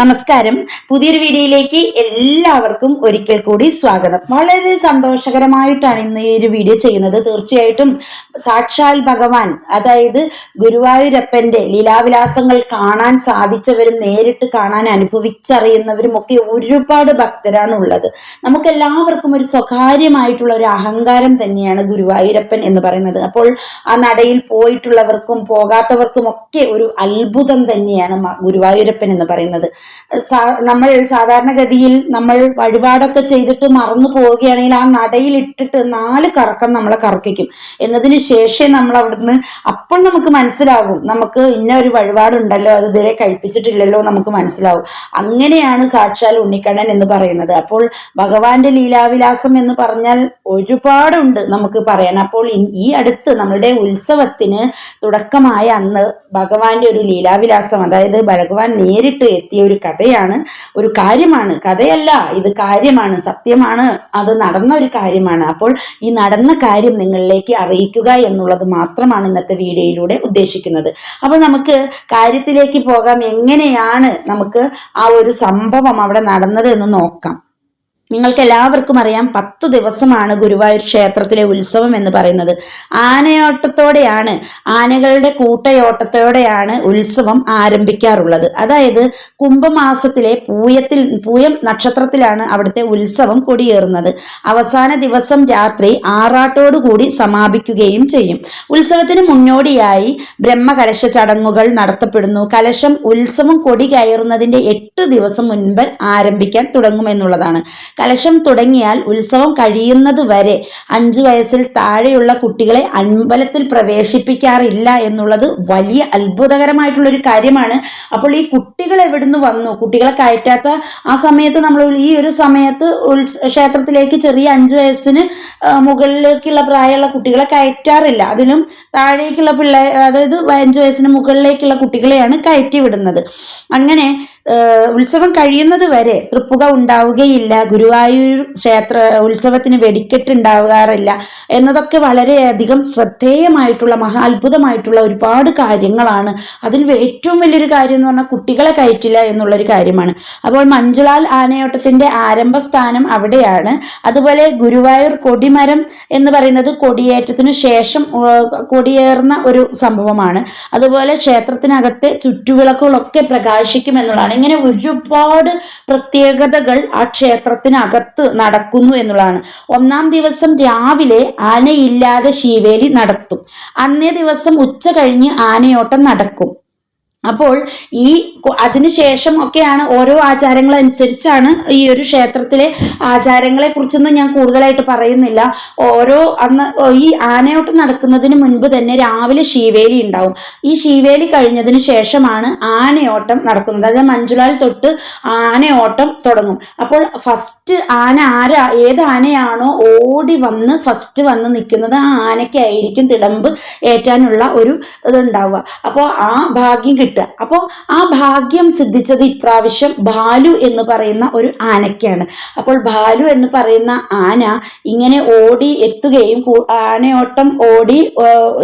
നമസ്കാരം. പുതിയൊരു വീഡിയോയിലേക്ക് എല്ലാവർക്കും ഒരിക്കൽ കൂടി സ്വാഗതം. വളരെ സന്തോഷകരമായിട്ടാണ് ഇന്ന് ഈ ഒരു വീഡിയോ ചെയ്യുന്നത്. തീർച്ചയായിട്ടും സാക്ഷാൽ ഭഗവാൻ അതായത് ഗുരുവായൂരപ്പന്റെ ലീലാവിലാസങ്ങൾ കാണാൻ സാധിച്ചവരും നേരിട്ട് കാണാൻ അനുഭവിച്ചറിയുന്നവരും ഒക്കെ ഒരുപാട് ഭക്തരാണ് ഉള്ളത് നമുക്കെല്ലാവർക്കും ഒരു സ്വകാര്യമായിട്ടുള്ള ഒരു അഹങ്കാരം തന്നെയാണ് ഗുരുവായൂരപ്പൻ എന്ന് പറയുന്നത്. അപ്പോൾ ആ നടയിൽ പോയിട്ടുള്ളവർക്കും പോകാത്തവർക്കും ഒക്കെ ഒരു അത്ഭുതം തന്നെയാണ് ഗുരുവായൂരപ്പൻ എന്ന് പറയുന്നത്. നമ്മൾ സാധാരണഗതിയിൽ നമ്മൾ വഴിപാടൊക്കെ ചെയ്തിട്ട് മറന്നു പോവുകയാണെങ്കിൽ ആ നടയിൽ ഇട്ടിട്ട് നാല് കറക്കം നമ്മളെ കറക്കിക്കും. എന്നതിന് ശേഷം നമ്മൾ അവിടുന്ന് അപ്പോൾ നമുക്ക് മനസ്സിലാകും. നമുക്ക് ഇന്ന ഒരു വഴിപാടുണ്ടല്ലോ അത് ഇതുവരെ കഴിപ്പിച്ചിട്ടില്ലല്ലോ നമുക്ക് മനസ്സിലാവും. അങ്ങനെയാണ് സാക്ഷാൽ ഉണ്ണിക്കണ്ണൻ എന്ന് പറയുന്നത്. അപ്പോൾ ഭഗവാന്റെ ലീലാവിലാസം എന്ന് പറഞ്ഞാൽ ഒരുപാടുണ്ട് നമുക്ക് പറയാൻ. അപ്പോൾ ഈ അടുത്ത് നമ്മളുടെ ഉത്സവത്തിന് തുടക്കമായ അന്ന് ഭഗവാന്റെ ഒരു ലീലാവിലാസം അതായത് ഭഗവാൻ നേരിട്ട് എത്തിയ ഒരു കഥയാണ് ഒരു കാര്യമാണ്. കഥയല്ല ഇത് കാര്യമാണ് സത്യമാണ്. അത് നടന്ന ഒരു കാര്യമാണ്. അപ്പോൾ ഈ നടന്ന കാര്യം നിങ്ങളിലേക്ക് അറിയിക്കുക എന്നുള്ളത് മാത്രമാണ് ഇന്നത്തെ വീഡിയോയിലൂടെ ഉദ്ദേശിക്കുന്നത്. അപ്പോൾ നമുക്ക് കാര്യത്തിലേക്ക് പോകാം. എങ്ങനെയാണ് നമുക്ക് ആ ഒരു സംഭവം അവിടെ നടന്നത് എന്ന് നോക്കാം. നിങ്ങൾക്ക് എല്ലാവർക്കും അറിയാം പത്ത് ദിവസമാണ് ഗുരുവായൂർ ക്ഷേത്രത്തിലെ ഉത്സവം എന്ന് പറയുന്നത്. ആനയോട്ടത്തോടെയാണ് ആനകളുടെ കൂട്ടയോട്ടത്തോടെയാണ് ഉത്സവം ആരംഭിക്കാറുള്ളത്. അതായത് കുംഭമാസത്തിലെ പൂയത്തിൽ പൂയം നക്ഷത്രത്തിലാണ് അവിടുത്തെ ഉത്സവം കൊടിയേറുന്നത്. അവസാന ദിവസം രാത്രി ആറാട്ടോടുകൂടി സമാപിക്കുകയും ചെയ്യും. ഉത്സവത്തിന് മുന്നോടിയായി ബ്രഹ്മകലശ ചടങ്ങുകൾ നടത്തപ്പെടുന്നു. കലശം ഉത്സവം കൊടി കയറുന്നതിന്റെ എട്ട് ദിവസം മുൻപ് ആരംഭിക്കാൻ തുടങ്ങുമെന്നുള്ളതാണ്. കലശം തുടങ്ങിയാൽ ഉത്സവം കഴിയുന്നത് വരെ അഞ്ചു വയസ്സിൽ താഴെയുള്ള കുട്ടികളെ അമ്പലത്തിൽ പ്രവേശിപ്പിക്കാറില്ല എന്നുള്ളത് വലിയ അത്ഭുതകരമായിട്ടുള്ള ഒരു കാര്യമാണ്. അപ്പോൾ ഈ കുട്ടികൾ എവിടുന്ന് വന്നു? കുട്ടികളെ കയറ്റാത്ത ആ സമയത്ത് നമ്മൾ ഈ ഒരു സമയത്ത് ക്ഷേത്രത്തിലേക്ക് ചെറിയ അഞ്ചു വയസ്സിന് മുകളിലേക്കുള്ള പ്രായമുള്ള കുട്ടികളെ കയറ്റാറില്ല. അതിലും താഴേക്കുള്ള പിള്ളേ അതായത് അഞ്ചു വയസ്സിന് മുകളിലേക്കുള്ള കുട്ടികളെയാണ് കയറ്റി വിടുന്നത്. അങ്ങനെ ഉത്സവം കഴിയുന്നത് വരെ തൃപ്പുക ഉണ്ടാവുകയില്ല ഗുരുവായൂർ ക്ഷേത്ര ഉത്സവത്തിന് വെടിക്കെട്ട് ഉണ്ടാകാറില്ല എന്നതൊക്കെ വളരെയധികം ശ്രദ്ധേയമായിട്ടുള്ള മഹാ അത്ഭുതമായിട്ടുള്ള ഒരുപാട് കാര്യങ്ങളാണ്. അതിൽ ഏറ്റവും വലിയൊരു കാര്യം എന്ന് പറഞ്ഞാൽ കുട്ടികളെ കയറ്റില്ല എന്നുള്ളൊരു കാര്യമാണ്. അപ്പോൾ മഞ്ജുളാൽ ആനയോട്ടത്തിന്റെ ആരംഭസ്ഥാനം അവിടെയാണ്. അതുപോലെ ഗുരുവായൂർ കൊടിമരം എന്ന് പറയുന്നത് കൊടിയേറ്റത്തിന് ശേഷം കൊടിയേറുന്ന ഒരു സംഭവമാണ്. അതുപോലെ ക്ഷേത്രത്തിനകത്തെ ചുറ്റുവിളക്കുകളൊക്കെ പ്രകാശിക്കും എന്നുള്ളതാണ് ഇങ്ങനെ ഒരുപാട് പ്രത്യേകതകൾ ആ ക്ഷേത്രത്തിനകത്ത് നടക്കുന്നു എന്നുള്ളതാണ്. ഒന്നാം ദിവസം രാവിലെ ആനയില്ലാതെ ശീവേലി നടത്തും. അന്നേ ദിവസം ഉച്ച കഴിഞ്ഞ് ആനയോട്ടം നടക്കും. അപ്പോൾ ഈ അതിനുശേഷം ഒക്കെയാണ് ഓരോ ആചാരങ്ങൾ അനുസരിച്ചാണ് ഈ ഒരു ക്ഷേത്രത്തിലെ ആചാരങ്ങളെ കുറിച്ചൊന്നും ഞാൻ കൂടുതലായിട്ട് പറയുന്നില്ല. ഓരോ അന്ന് ഈ ആനയോട്ടം നടക്കുന്നതിന് മുൻപ് തന്നെ രാവിലെ ശീവേലി ഉണ്ടാവും. ഈ ശീവേലി കഴിഞ്ഞതിന് ശേഷമാണ് ആനയോട്ടം നടക്കുന്നത്. അതായത് മഞ്ജുളാൽ തൊട്ട് ആനയോട്ടം തുടങ്ങും. അപ്പോൾ ഫസ്റ്റ് ആന ആരാ ഏത് ആനയാണോ ഓടി വന്ന് ഫസ്റ്റ് വന്ന് നിൽക്കുന്നത് ആ ആനയ്ക്കായിരിക്കും തിടമ്പ് ഏറ്റാനുള്ള ഒരു ഇതുണ്ടാവുക. അപ്പോൾ ആ ഭാഗ്യം കിട്ടുക അപ്പോൾ ആ ഭാഗ്യം സിദ്ധിച്ചത് ഇപ്രാവശ്യം ഭാലു എന്ന് പറയുന്ന ഒരു ആനയ്ക്കാണ്. അപ്പോൾ ഭാലു എന്ന് പറയുന്ന ആന ഇങ്ങനെ ഓടി എത്തുകയും ആനയോട്ടം ഓടി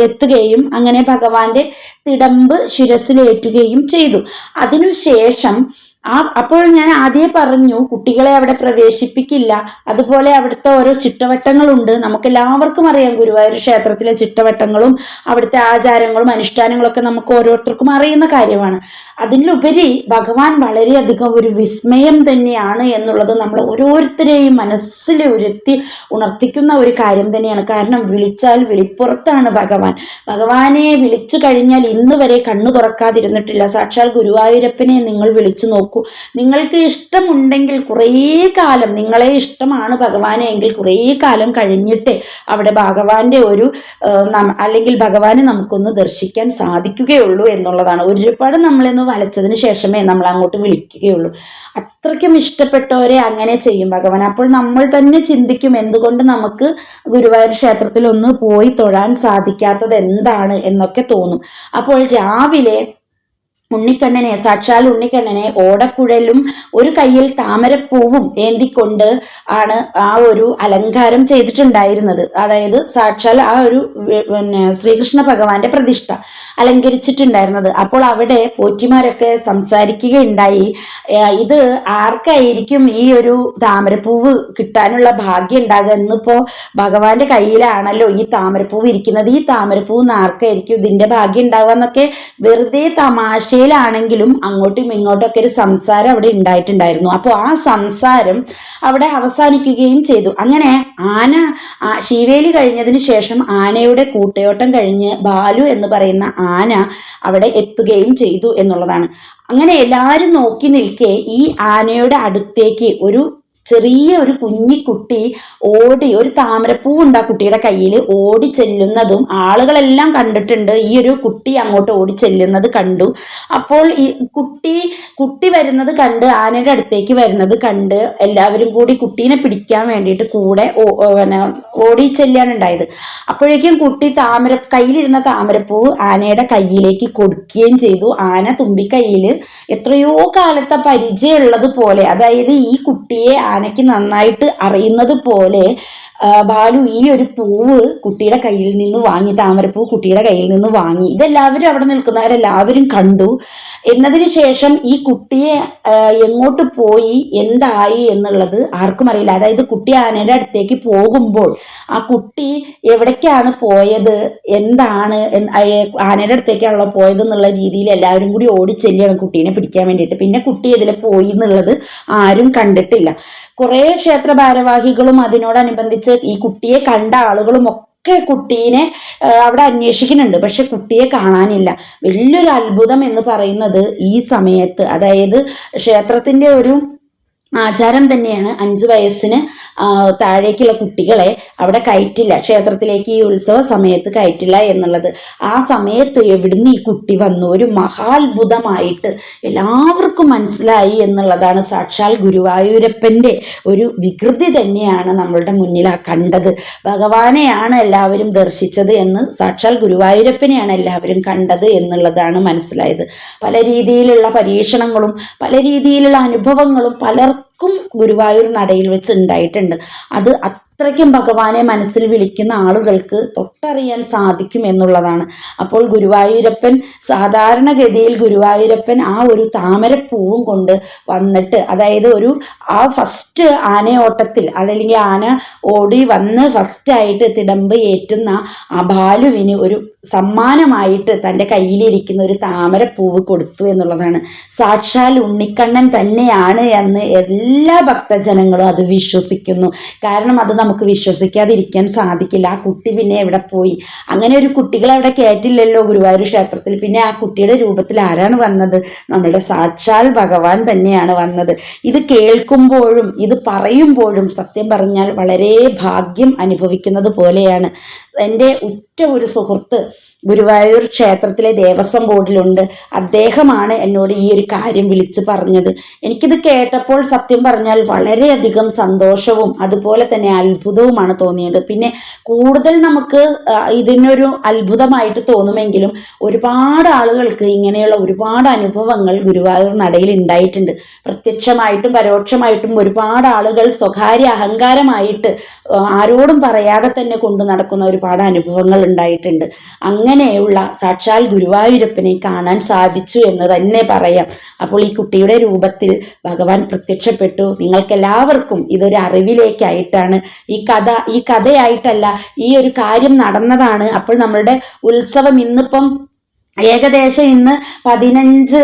എത്തുകയും അങ്ങനെ ഭഗവാന്റെ തിടമ്പ് ശിരസിലേറ്റുകയും ചെയ്തു. അതിനുശേഷം ആ അപ്പോൾ ഞാൻ ആദ്യം പറഞ്ഞു കുട്ടികളെ അവിടെ പ്രവേശിപ്പിക്കില്ല. അതുപോലെ അവിടുത്തെ ഓരോ ചിട്ടവട്ടങ്ങളുണ്ട്. നമുക്ക് എല്ലാവർക്കും അറിയാം ഗുരുവായൂർ ക്ഷേത്രത്തിലെ ചിട്ടവട്ടങ്ങളും അവിടുത്തെ ആചാരങ്ങളും അനുഷ്ഠാനങ്ങളൊക്കെ നമുക്ക് ഓരോരുത്തർക്കും അറിയുന്ന കാര്യമാണ്. അതിലുപരി ഭഗവാൻ വളരെയധികം ഒരു വിസ്മയം തന്നെയാണ് എന്നുള്ളത് നമ്മൾ ഓരോരുത്തരെയും മനസ്സിൽ ഉരുത്തി ഉണർത്തിക്കുന്ന ഒരു കാര്യം തന്നെയാണ്. കാരണം വിളിച്ചാൽ വിളിപ്പുറത്താണ് ഭഗവാൻ. ഭഗവാനെ വിളിച്ചു കഴിഞ്ഞാൽ ഇന്ന് വരെ കണ്ണു തുറക്കാതിരുന്നിട്ടില്ല. സാക്ഷാൽ ഗുരുവായൂരപ്പനെ നിങ്ങൾ വിളിച്ചു നിങ്ങൾക്ക് ഇഷ്ടമുണ്ടെങ്കിൽ കുറേ കാലം നിങ്ങളെ ഇഷ്ടമാണ് ഭഗവാനെ എങ്കിൽ കുറേ കാലം കഴിഞ്ഞിട്ട് അവിടെ ഭഗവാന്റെ ഒരു അല്ലെങ്കിൽ ഭഗവാനെ നമുക്കൊന്ന് ദർശിക്കാൻ സാധിക്കുകയുള്ളൂ എന്നുള്ളതാണ്. ഒരുപാട് നമ്മളെന്ന് വലച്ചതിന് ശേഷമേ നമ്മൾ അങ്ങോട്ട് വിളിക്കുകയുള്ളൂ. അത്രയ്ക്കും ഇഷ്ടപ്പെട്ടവരെ അങ്ങനെ ചെയ്യും ഭഗവാൻ. അപ്പോൾ നമ്മൾ തന്നെ ചിന്തിക്കും എന്തുകൊണ്ട് നമുക്ക് ഗുരുവായൂർ ക്ഷേത്രത്തിൽ ഒന്ന് പോയി തൊഴാൻ സാധിക്കാത്തത് എന്താണ് എന്നൊക്കെ തോന്നും. അപ്പോൾ രാവിലെ ഉണ്ണിക്കണ്ണനെ സാക്ഷാൽ ഉണ്ണിക്കണ്ണനെ ഓടക്കുഴലും ഒരു കയ്യിൽ താമരപ്പൂവും ഏന്തിക്കൊണ്ട് ആണ് ആ ഒരു അലങ്കാരം ചെയ്തിട്ടുണ്ടായിരുന്നത്. അതായത് സാക്ഷാൽ ആ ഒരു പിന്നെ ശ്രീകൃഷ്ണ ഭഗവാന്റെ പ്രതിഷ്ഠ അലങ്കരിച്ചിട്ടുണ്ടായിരുന്നത്. അപ്പോൾ അവിടെ പോറ്റിമാരൊക്കെ സംസാരിക്കുകയുണ്ടായി ഇത് ആർക്കായിരിക്കും ഈ ഒരു താമരപ്പൂവ് കിട്ടാനുള്ള ഭാഗ്യം ഉണ്ടാകുക? എന്നിപ്പോ ഭഗവാന്റെ കയ്യിലാണല്ലോ ഈ താമരപ്പൂവ് ഇരിക്കുന്നത്. ഈ താമരപ്പൂവ് ആർക്കായിരിക്കും ഇതിന്റെ ഭാഗ്യം ഉണ്ടാവുക എന്നൊക്കെ വെറുതെ തമാശയിലാണെങ്കിലും അങ്ങോട്ടും ഇങ്ങോട്ടും ഒക്കെ ഒരു സംസാരം അവിടെ ഉണ്ടായിട്ടുണ്ടായിരുന്നു. അപ്പോൾ ആ സംസാരം അവിടെ അവസാനിക്കുകയും ചെയ്തു. അങ്ങനെ ആന ശീവേലി കഴിഞ്ഞതിന് ശേഷം ആനയുടെ കൂട്ടയോട്ടം കഴിഞ്ഞ് ബാലു എന്ന് പറയുന്ന ആന അവിടെ എത്തുകയും ചെയ്തു എന്നുള്ളതാണ്. അങ്ങനെ എല്ലാവരും നോക്കി നിൽക്കെ ഈ ആനയുടെ അടുത്തേക്ക് ഒരു ചെറിയ ഒരു കുഞ്ഞിക്കുട്ടി ഓടി ഒരു താമരപ്പൂ ഉണ്ട് ആ കുട്ടിയുടെ കയ്യിൽ ഓടി ചെല്ലുന്നതും ആളുകളെല്ലാം കണ്ടിട്ടുണ്ട്. ഈ ഒരു കുട്ടി അങ്ങോട്ട് ഓടി ചെല്ലുന്നത് കണ്ടു. അപ്പോൾ ഈ കുട്ടി കുട്ടി വരുന്നത് കണ്ട് ആനയുടെ അടുത്തേക്ക് വരുന്നത് കണ്ട് എല്ലാവരും കൂടി കുട്ടീനെ പിടിക്കാൻ വേണ്ടിയിട്ട് കൂടെ പിന്നെ ഓടി ചെല്ലാനുണ്ടായത് അപ്പോഴേക്കും കുട്ടി താമര കയ്യിലിരുന്ന താമരപ്പൂ ആനയുടെ കയ്യിലേക്ക് കൊടുക്കുകയും ചെയ്തു. ആന തുമ്പിക്കൈയിൽ എത്രയോ കാലത്തെ പരിചയമുള്ളത് പോലെ അതായത് ഈ കുട്ടിയെ ആനയ്ക്ക് നന്നായിട്ട് അറിയുന്നത് പോലെ ബാലു ഈ ഒരു പൂവ് കുട്ടിയുടെ കയ്യിൽ നിന്ന് വാങ്ങി താമരപ്പൂ കുട്ടിയുടെ കയ്യിൽ നിന്ന് വാങ്ങി. ഇതെല്ലാവരും അവിടെ നിൽക്കുന്നവരെല്ലാവരും കണ്ടു. എന്നതിന് ശേഷം ഈ കുട്ടിയെ എങ്ങോട്ട് പോയി എന്തായി എന്നുള്ളത് ആർക്കും അറിയില്ല. അതായത് കുട്ടി ആനയുടെ അടുത്തേക്ക് പോകുമ്പോൾ ആ കുട്ടി എവിടേക്കാണ് പോയത് എന്താണ് ആനയുടെ അടുത്തേക്കാണല്ലോ പോയത് എന്നുള്ള രീതിയിൽ എല്ലാവരും കൂടി ഓടി ചെല്ലുകയാണ് കുട്ടീനെ പിടിക്കാൻ വേണ്ടിയിട്ട്. പിന്നെ കുട്ടി ഇതിൽ പോയി എന്നുള്ളത് ആരും കണ്ടിട്ടില്ല. കുറേ ക്ഷേത്ര ഭാരവാഹികളും അതിനോടനുബന്ധിച്ച് ഈ കുട്ടിയെ കണ്ട ആളുകളും ഒക്കെ കുട്ടീനെ അവിടെ അന്വേഷിക്കുന്നുണ്ട്. പക്ഷെ കുട്ടിയെ കാണാനില്ല. വലിയൊരു അത്ഭുതം എന്ന് പറയുന്നത് ഈ സമയത്ത്. അതായത് ക്ഷേത്രത്തിന്റെ ഒരു ആചാരം തന്നെയാണ്. അഞ്ച് വയസ്സിന് താഴേക്കുള്ള കുട്ടികളെ അവിടെ കയറ്റില്ല. ക്ഷേത്രത്തിലേക്ക് ഈ ഉത്സവ സമയത്ത് കയറ്റില്ല എന്നുള്ളത്. ആ സമയത്ത് എവിടുന്ന് ഈ കുട്ടി വന്നു? ഒരു മഹാത്ഭുതമായിട്ട് എല്ലാവർക്കും മനസ്സിലായി എന്നുള്ളതാണ് സാക്ഷാൽ ഗുരുവായൂരപ്പന്റെ ഒരു വികൃതി തന്നെയാണ് നമ്മളുടെ മുന്നിൽ ആ കണ്ടത്. ഭഗവാനെയാണ് എല്ലാവരും ദർശിച്ചത് എന്ന് സാക്ഷാൽ ഗുരുവായൂരപ്പനെയാണ് എല്ലാവരും കണ്ടത് എന്നുള്ളതാണ് മനസ്സിലായത്. പല രീതിയിലുള്ള പരീക്ഷണങ്ങളും പല രീതിയിലുള്ള അനുഭവങ്ങളും പലർക്കും ഗുരുവായൂർ നടയിൽ വെച്ച് ഉണ്ടായിട്ടുണ്ട്. അത് അത്രയ്ക്കും ഭഗവാനെ മനസ്സിൽ വിളിക്കുന്ന ആളുകൾക്ക് തൊട്ടറിയാൻ സാധിക്കും എന്നുള്ളതാണ്. അപ്പോൾ ഗുരുവായൂരപ്പൻ സാധാരണഗതിയിൽ ഗുരുവായൂരപ്പൻ ആ ഒരു താമരപ്പൂവും കൊണ്ട് വന്നിട്ട് അതായത് ഒരു ആ ഫസ്റ്റ് ആനയോട്ടത്തിൽ അതല്ലെങ്കിൽ ആന ഓടി വന്ന് ഫസ്റ്റായിട്ട് തിടമ്പ് ഏറ്റുന്ന ആ ബാലുവിന് ഒരു സമ്മാനമായിട്ട് തന്റെ കയ്യിലിരിക്കുന്ന ഒരു താമരപ്പൂവ് കൊടുത്തു എന്നുള്ളതാണ്. സാക്ഷാൽ ഉണ്ണിക്കണ്ണൻ തന്നെയാണ് എന്ന് എല്ലാ ഭക്തജനങ്ങളും അത് വിശ്വസിക്കുന്നു. കാരണം അത് നമുക്ക് വിശ്വസിക്കാതിരിക്കാൻ സാധിക്കില്ല. ആ കുട്ടി പിന്നെ എവിടെ പോയി? അങ്ങനെ ഒരു കുട്ടികളെ അവിടെ കയറ്റില്ലല്ലോ ഗുരുവായൂർ ക്ഷേത്രത്തിൽ. പിന്നെ ആ കുട്ടിയുടെ രൂപത്തിൽ ആരാണ് വന്നത്? നമ്മുടെ സാക്ഷാൽ ഭഗവാൻ തന്നെയാണ് വന്നത്. ഇത് കേൾക്കുമ്പോഴും ഇത് പറയുമ്പോഴും സത്യം പറഞ്ഞാൽ വളരെ ഭാഗ്യം അനുഭവിക്കുന്നത് പോലെയാണ്. എന്റെ ഉറ്റ ഒരു സുഹൃത്ത് ഗുരുവായൂർ ക്ഷേത്രത്തിലെ ദേവസ്വം ബോർഡിലുണ്ട്. അദ്ദേഹമാണ് എന്നോട് ഈ ഒരു കാര്യം വിളിച്ച് പറഞ്ഞത്. എനിക്കിത് കേട്ടപ്പോൾ സത്യം പറഞ്ഞാൽ വളരെയധികം സന്തോഷവും അതുപോലെ തന്നെ അത്ഭുതവുമാണ് തോന്നിയത്. പിന്നെ കൂടുതൽ നമുക്ക് ഇതിനൊരു അത്ഭുതമായിട്ട് തോന്നുമെങ്കിലും ഒരുപാട് ആളുകൾക്ക് ഇങ്ങനെയുള്ള ഒരുപാട് അനുഭവങ്ങൾ ഗുരുവായൂർ നടയിൽ ഉണ്ടായിട്ടുണ്ട്. പ്രത്യക്ഷമായിട്ടും പരോക്ഷമായിട്ടും ഒരുപാട് ആളുകൾ സ്വകാര്യ അഹങ്കാരമായിട്ട് ആരോടും പറയാതെ തന്നെ കൊണ്ടു നടക്കുന്ന ഒരുപാട് അനുഭവങ്ങൾ ഉണ്ടായിട്ടുണ്ട്. അങ്ങനെയുള്ള സാക്ഷാൽ ഗുരുവായൂരപ്പനെ കാണാൻ സാധിച്ചു എന്ന് തന്നെ പറയാം. അപ്പോൾ ഈ കുട്ടിയുടെ രൂപത്തിൽ ഭഗവാൻ പ്രത്യക്ഷപ്പെട്ടു. നിങ്ങൾക്കെല്ലാവർക്കും ഇതൊരു അറിവിലേക്കായിട്ടാണ്. ഈ കഥ ഈ കഥയായിട്ടല്ല ഈ ഒരു കാര്യം നടന്നതാണ്. അപ്പോൾ നമ്മളുടെ ഉത്സവം ഇന്നിപ്പം ഏകദേശം ഇന്ന് പതിനഞ്ച്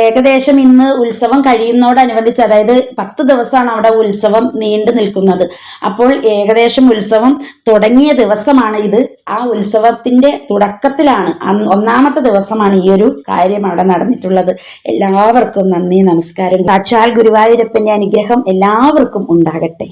ഏകദേശം ഇന്ന് ഉത്സവം കഴിയുന്നതോടനുബന്ധിച്ച് അതായത് പത്ത് ദിവസമാണ് അവിടെ ഉത്സവം നീണ്ടു നിൽക്കുന്നത്. അപ്പോൾ ഏകദേശം ഉത്സവം തുടങ്ങിയ ദിവസമാണ് ഇത്. ആ ഉത്സവത്തിന്റെ തുടക്കത്തിലാണ് ഒന്നാമത്തെ ദിവസമാണ് ഈ ഒരു കാര്യം അവിടെ നടന്നിട്ടുള്ളത്. എല്ലാവർക്കും നന്ദി നമസ്കാരം. സാക്ഷാൽ ഗുരുവായൂരപ്പന്റെ അനുഗ്രഹം എല്ലാവർക്കും ഉണ്ടാകട്ടെ.